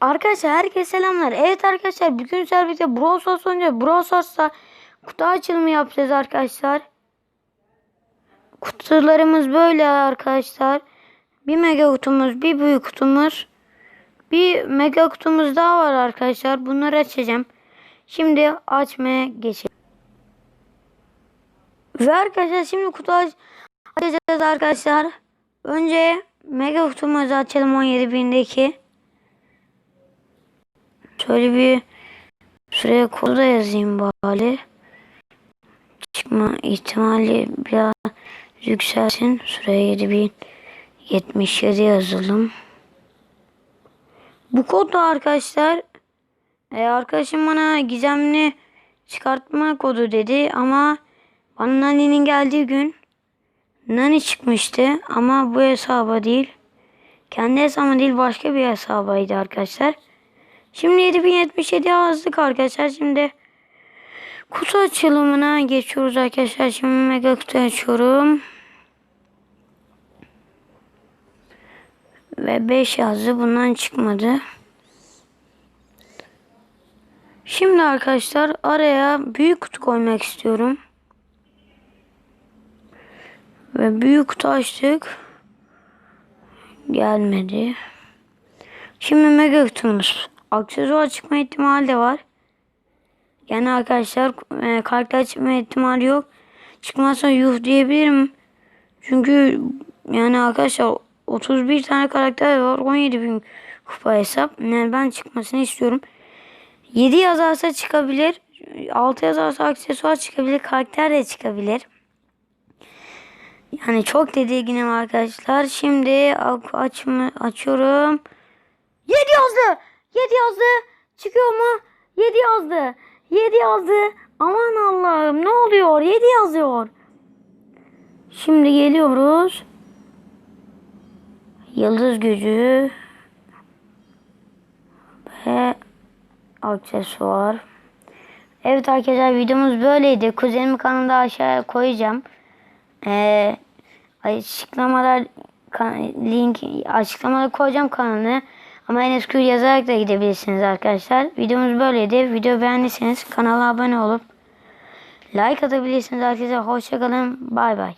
Arkadaşlar herkese selamlar. Evet arkadaşlar bugün servisde Brawl Stars oynayacağız. Brawl Stars'ta kutu açılımı yapacağız arkadaşlar. Kutularımız böyle arkadaşlar. Bir mega kutumuz, bir büyük kutumuz. Bir mega kutumuz daha var arkadaşlar. Bunları açacağım. Şimdi açmaya geçelim. Ve arkadaşlar şimdi kutu aç açacağız arkadaşlar. Önce mega kutumuzu açalım 17 bindeki. Şöyle bir şuraya kodu da yazayım bari. Çıkma ihtimali biraz yükselsin. Şuraya 7077 yazalım. Bu kod da arkadaşlar e, arkadaşım bana gizemli çıkartma kodu dedi ama bana Nani'nin geldiği gün Nani çıkmıştı ama bu hesaba değil. Kendi hesabıma değil başka bir hesabaydı arkadaşlar. Şimdi 7077 yazdık arkadaşlar. Şimdi kutu açılımına geçiyoruz arkadaşlar. Şimdi mega kutu açıyorum. Ve 5 yazdı. Bundan çıkmadı. Şimdi arkadaşlar araya büyük kutu koymak istiyorum. Ve büyük kutu açtık. Gelmedi. Şimdi mega kutumuz. Aksesuar çıkma ihtimali de var. Yani arkadaşlar e, karakter çıkma ihtimali yok. Çıkmazsa yuh diyebilirim. Çünkü yani arkadaşlar 31 tane karakter var. 17 bin kupa hesap. Yani ben çıkmasını istiyorum. 7 yazarsa çıkabilir. 6 yazarsa aksesuar çıkabilir. Karakter de çıkabilir. Yani çok tedirginim arkadaşlar. Şimdi açma, açıyorum. 7 yazdı. 7 yazdı. Çıkıyor mu? 7 yazdı. 7 yazdı. Aman Allah'ım ne oluyor? 7 yazıyor. Şimdi geliyoruz. Yıldız gücü ve aksesuar. Evet arkadaşlar videomuz böyleydi. Kuzenimin kanalında aşağıya koyacağım. Ee, açıklamalar link açıklamada koyacağım kanalı. Ama Gül yazarak da gidebilirsiniz arkadaşlar. Videomuz böyleydi. Video beğendiyseniz kanala abone olup like atabilirsiniz arkadaşlar. Hoşçakalın. Bay bay.